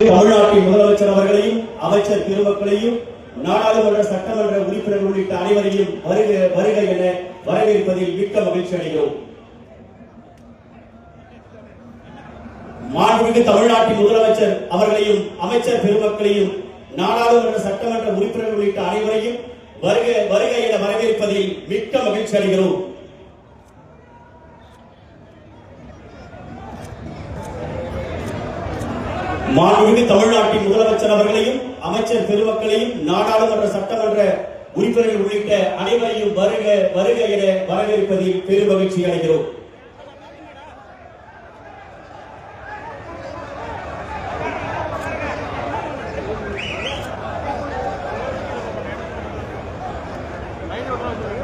தமிழ்நாட்டின் முதலமைச்சர் அவர்களையும் அமைச்சர் பெருமக்களையும் நாடாளுமன்ற சட்டமன்ற உறுப்பினர்கள் உள்ளிட்ட அனைவரையும் வருக வருக என வரவேற்பதில் மிக்க மகிழ்ச்சி அடைகிறோம். மாண்புமிகு தமிழ்நாட்டின் முதலமைச்சர் அவர்களையும் அமைச்சர் பெருமக்களையும் நாடாளுமன்ற சட்டமன்ற உறுப்பினர்கள் உள்ளிட்ட அனைவரையும் வருக வருக என வரவேற்பதில் மிக்க மகிழ்ச்சி அடைகிறோம். மாண்புமிகு தமிழ்நாட்டின் முதலமைச்சர் அவர்களையும் அமைச்சர் பெருமக்களையும் நாடாளுமன்ற சட்டமன்ற உறுப்பினர்கள் உள்ளிட்ட அனைவரையும் வருக வருக என வரவேற்பதில் பெருமகிழ்ச்சி அடைகிறோம்.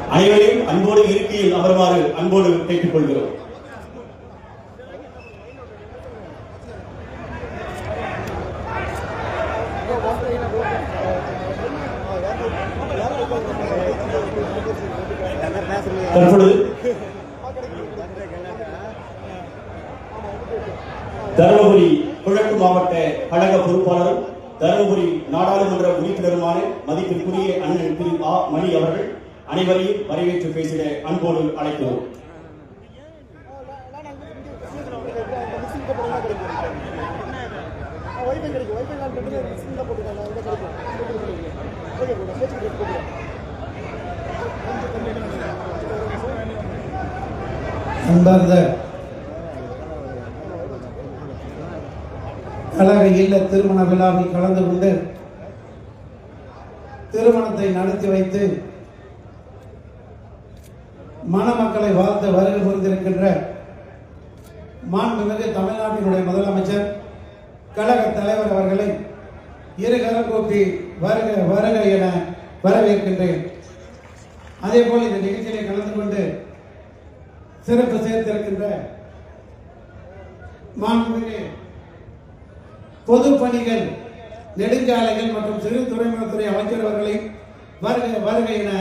அனைவரையும் அன்போடு இருக்கையில் அவர்வாறு அன்போடு கேட்டுக் தற்பொழுது தருமபுரி கிழக்கு மாவட்ட கழக பொறுப்பாளரும் தருமபுரி நாடாளுமன்ற உறுப்பினருமான மதிப்பிற்குரிய அண்ணன் திரு ஆ மணி அவர்கள் அனைவரையும் வரவேற்று பேசிட அன்போடு அழைக்கிறோம். வைஃபை கிடைக்கும். அன்பார்ந்த கழக இல்ல திருமண விழாவில் கலந்து கொண்டு திருமணத்தை நடத்தி வைத்து மணமக்களை வாழ்த்து வருகை புரிந்திருக்கின்ற மாண்புமிகு தமிழ்நாட்டினுடைய முதலமைச்சர் கழக தலைவர் அவர்களை இருகரம் கூப்பி வருக வருக என வரவேற்கின்றேன். அதேபோல் இந்த நிகழ்ச்சியிலே கலந்து கொண்டு சிறப்பு சேர்த்திருக்கின்ற மாண்புமிகு பொதுப்பணிகள் நெடுஞ்சாலைகள் மற்றும் சிறு துறைமுகத்துறை அமைச்சர் அவர்களை வருக வருக என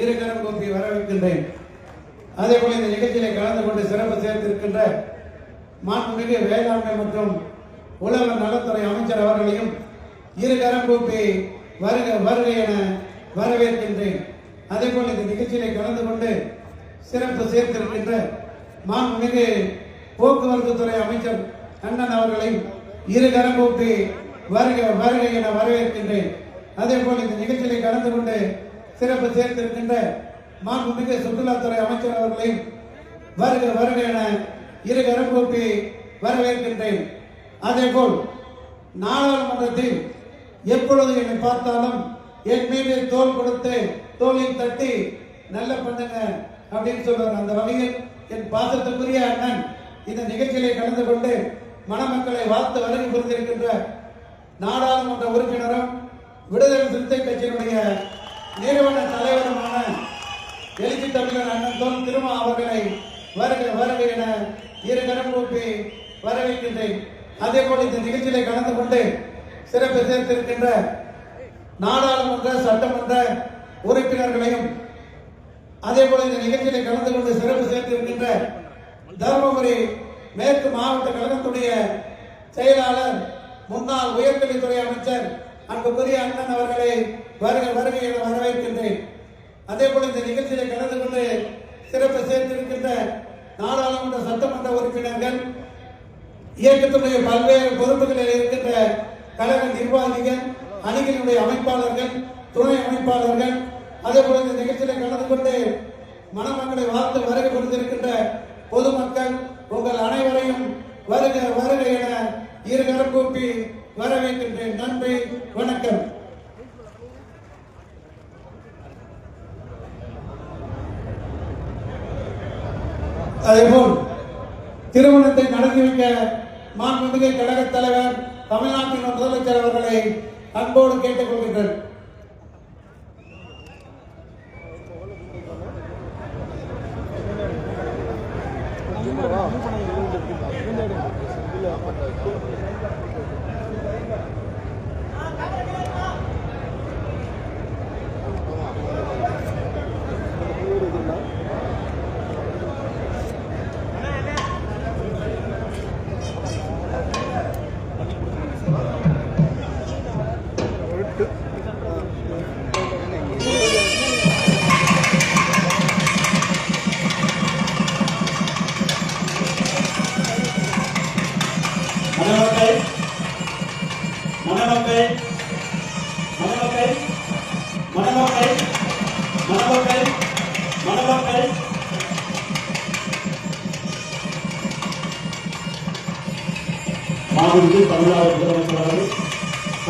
இருகரம் கூப்பி வரவேற்கின்றேன். அதே போல இந்த நிகழ்ச்சியிலே கலந்து கொண்டு சிறப்பு சேர்த்திருக்கின்ற மாண்புமிகு வேளாண்மை மற்றும் உழவர் நலத்துறை அமைச்சர் அவர்களையும் இருகரம் கூப்பி வருக வருக என வரவேற்கின்றேன். அதே போல இந்த நிகழ்ச்சியிலே கலந்து கொண்டு சிறப்பு சேர்த்திருக்கின்ற மாண்புமிகு போக்குவரத்து துறை அமைச்சர் அண்ணன் அவர்களை இரு கரம் கூப்பி வருக வருக என வரவேற்கின்றேன். அதே போல் இந்த நிகழ்ச்சியிலே கலந்து கொண்டு சிறப்பு சேர்த்திருக்கின்ற மாண்புமிகு சுற்றுலாத்துறை அமைச்சர் அவர்களையும் வருக வருக என இரு கரம் கூப்பி வரவேற்கின்றேன். அதே போல் நாடாளுமன்றத்தில் எப்பொழுது என்னை பார்த்தாலும் என் மீது தோல் கொடுத்து தோலில் தட்டி நல்ல பண்ணுங்க அப்படின்னு சொல்றாங்க அந்த வகையில் என் பாசத்துக்குரிய அண்ணன் இந்த நிகழ்ச்சியிலே கலந்து கொண்டு மணமக்களை வாழ்த்து வழங்கி புரிந்திருக்கின்ற நாடாளுமன்ற உறுப்பினரும் விடுதலை சிறுத்தை கட்சியினுடைய நிறுவன தலைவருமான எழுச்சி தமிழர் அண்ணன் தோல் திருமா அவர்களை வருக வருக என இரு கரம் கூப்பி வரவேற்கின்றேன். அதே போல இந்த நிகழ்ச்சியிலே கலந்து கொண்டு சிறப்பு சேர்த்திருக்கின்ற நாடாளுமன்ற சட்டமன்ற உறுப்பினர்களையும் அதே போல இந்த நிகழ்ச்சியிலே கலந்து கொண்டு சிறப்பு சேர்த்து இருக்கின்ற தருமபுரி மேற்கு மாவட்ட கழகத்துடைய செயலாளர் முன்னாள் உயர்கல்வித்துறை அமைச்சர் அன்புக்குரிய அண்ணன் அவர்களை வருக வருக என வரவேற்கின்றேன். அதே போல இந்த நிகழ்ச்சியில் கலந்து கொண்டு சிறப்பு சேர்த்திருக்கின்ற நாடாளுமன்ற சட்டமன்ற உறுப்பினர்கள் இயக்கத்துடைய பல்வேறு பொறுப்புகளில் இருக்கின்ற கழக நிர்வாகிகள் அணிகளினுடைய அமைப்பாளர்கள் துணை அமைப்பாளர்கள் அதே போல இந்த நிகழ்ச்சியில கலந்து கொண்டு மணமக்களை வாழ்த்து வருகை கொடுத்திருக்கின்ற பொதுமக்கள் உங்கள் அனைவரையும் வருக வருக என இருகரம் கூப்பி வரவேற்கின்றேன். நன்றி வணக்கம். அதேபோல் திருமணத்தை நடத்தி வைக்க மாண்புமிகு கழக தலைவர் தமிழ்நாட்டின் முதலமைச்சர் அவர்களை அன்போடு கேட்டுக் கொள்கின்றனர் மாபெரும் தமிழாவது முதலமைச்சர் அவர்கள்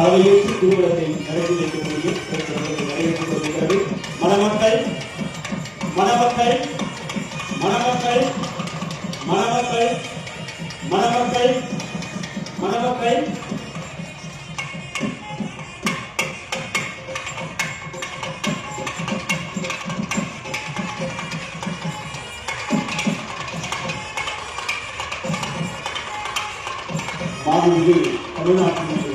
மணமக்கள் மாண்புமிகு தமிழ்நாடு முதலமைச்சர் அவர்கள் தலைமையேற்று திருமணத்தை நடத்தி வைக்கக்கூடிய திருமணத்தை நிறைவேற்றிக் கொண்டிருக்கிறது மணமக்கள் மணமக்கள் மணமக்கள் மணமக்கள் மணமக்கள் மணமக்கள் மாண்புமிகு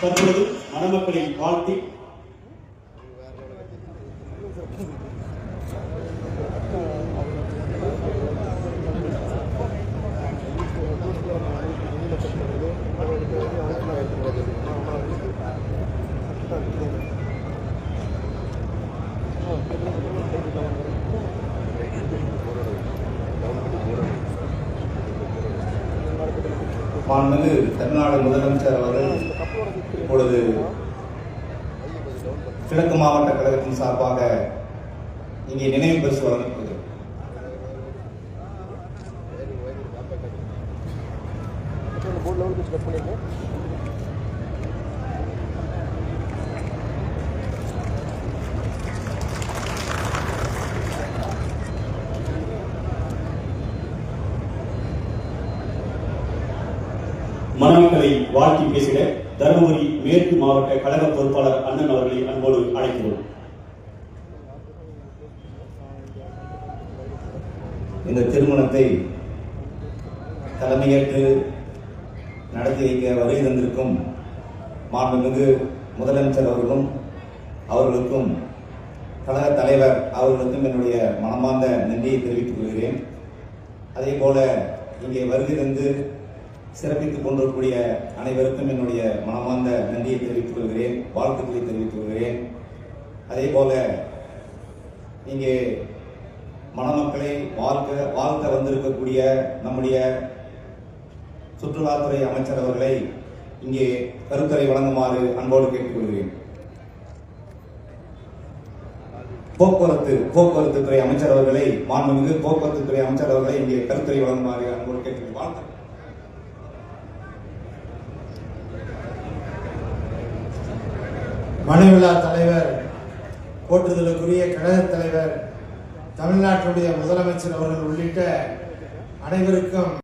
தற்பொழுது மணமக்களை வாழ்த்தி. மாண்புமிகு தமிழ்நாடு முதலமைச்சர் அவர்கள் இப்பொழுது கிழக்கு மாவட்ட கழகத்தின் சார்பாக இங்கே நினைவு பரிசு வழங்கப்படுகிறது போர்டு வாழ்த்தி பேசிட தருமபுரி மேற்கு மாவட்ட கழக பொறுப்பாளர் அண்ணன் அவர்களை அன்போடு அழைக்கிறோம். இந்த திருமணத்தை தலைமையேற்று நடத்தி வைக்க வருகை தந்திருக்கும் மாண்புமிகு முதலமைச்சர் அவர்களும் அவர்களுக்கும் கழக தலைவர் அவர்களுக்கும் என்னுடைய மனமார்ந்த நன்றியை தெரிவித்துக் கொள்கிறேன். அதே போல இங்கே வருகை தந்து சிறப்பித்துக் கொண்டிருக்கக்கூடிய அனைவருக்கும் என்னுடைய மனமார்ந்த நன்றியை தெரிவித்துக் கொள்கிறேன் வாழ்த்துக்களை தெரிவித்துக் கொள்கிறேன். அதே போல இங்கே மணமக்களை வாழ்க்க வாழ்த்த வந்திருக்கக்கூடிய நம்முடைய சுற்றுலாத்துறை அமைச்சர் அவர்களை இங்கே கருத்துரை வழங்குமாறு அன்போடு கேட்டுக்கொள்கிறேன். போக்குவரத்து போக்குவரத்து துறை அமைச்சர் அவர்களை மாண்புமிகு போக்குவரத்து துறை அமைச்சர் அவர்களை இங்கே கருத்துரை வழங்குமாறு அன்போடு கேட்டுக்கொள்கிறேன். மனுவிழா தலைவர் போற்றுதலுக்குரிய கழக தலைவர் தமிழ்நாட்டுடைய முதலமைச்சர் அவர்கள் உள்ளிட்ட அனைவருக்கும்